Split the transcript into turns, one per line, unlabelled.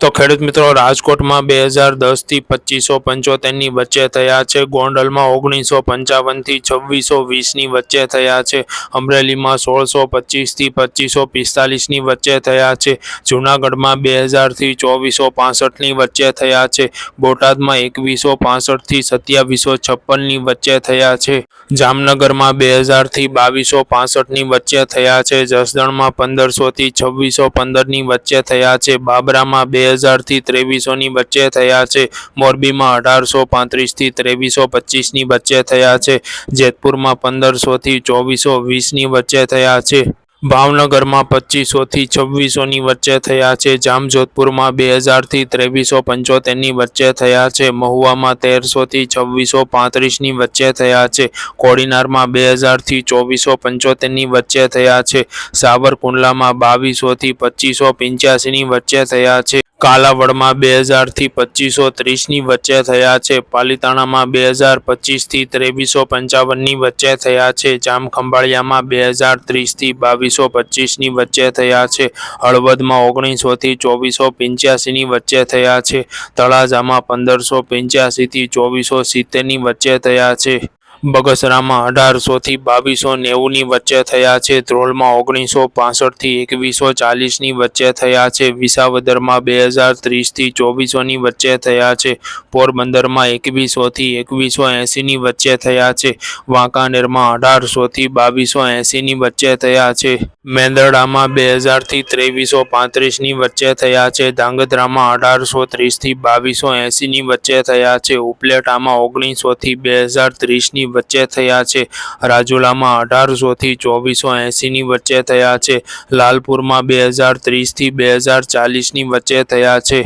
તો ખેડૂત મિત્રો, રાજકોટમાં બે હજાર દસથી પચીસો પંચોતેરની વચ્ચે થયા છે. ગોંડલમાં ઓગણીસો પંચાવનથી છવ્વીસો વીસની વચ્ચે થયા છે. અમરેલીમાં સોળસો પચીસથી પચીસો પિસ્તાલીસની વચ્ચે થયા છે. જૂનાગઢમાં બે હજારથી ચોવીસો પાસઠની વચ્ચે થયા છે. બોટાદમાં એકવીસો પાસઠથી સત્યાવીસો છપ્પનની વચ્ચે થયા છે. જામનગરમાં બે હજારથી બાવીસો પાસઠની વચ્ચે થયા છે. જસદણમાં પંદરસોથી છવ્વીસો પંદરની વચ્ચે થયા છે. બાબરામાં બે હજારથી ત્રેવીસોની વચ્ચે થયા છે. મોરબીમાં અઢારસો પાંત્રીસથી ત્રેવીસો પચીસની વચ્ચે થયા છે. જેતપુરમાં પંદરસોથી ચોવીસો વીસની વચ્ચે થયા છે. ભાવનગરમાં પચીસોથી છવ્વીસોની વચ્ચે થયા છે. જામજોધપુરમાં બે હજારથી ત્રેવીસો પંચોતેરની વચ્ચે થયા છે. મહુવામાં તેરસોથી છવ્વીસો પાંત્રીસની વચ્ચે થયા છે. કોડીનારમાં બે હજારથી ચોવીસો પંચોતેરની વચ્ચે થયા છે. સાવરકુંડલામાં બાવીસોથી પચીસો પંચ્યાસીની વચ્ચે થયા છે. કાલાવડમાં બે હજારથી પચીસો ત્રીસની વચ્ચે થયા છે. પાલીતાણામાં બે હજાર પચીસથી ત્રેવીસો પંચાવનની વચ્ચે થયા છે. જામખંભાળિયામાં બે હજાર ત્રીસથી બાવીસો પચીસની વચ્ચે થયા છે. હળવદમાં ઓગણીસોથી ચોવીસો પંચ્યાસીની વચ્ચે થયા છે. તળાજામાં પંદરસો પંચ્યાસીથી ચોવીસો સિત્તેરની વચ્ચે થયા છે. બગસરામાં અઢારસોથી બાવીસો નેવુંની વચ્ચે થયા છે. ધ્રોલમાં ઓગણીસો પાસઠથી એકવીસો ચાલીસની વચ્ચે થયા છે. વિસાવદરમાં બે હજાર ત્રીસથી ચોવીસોની વચ્ચે થયા છે. પોરબંદરમાં એકવીસોથી એકવીસો એંસીની વચ્ચે થયા છે. વાંકાનેરમાં અઢારસોથી બાવીસો એંસીની વચ્ચે થયા છે. મેંદરડામાં બે હજારથી ત્રેવીસો પાંત્રીસની વચ્ચે થયા છે. ધાંગધ્રામાં અઢારસો ત્રીસથી બાવીસો એંસીની વચ્ચે થયા છે. ઉપલેટામાં ઓગણીસોથી બે હજાર ત્રીસની વચ્ચે થયા છે. રાજુલામાં અઢારસોથી ચોવીસો એંસીની વચ્ચે થયા છે. લાલપુરમાં બે હજાર ત્રીસથી બે હજાર ચાલીસની વચ્ચે થયા છે.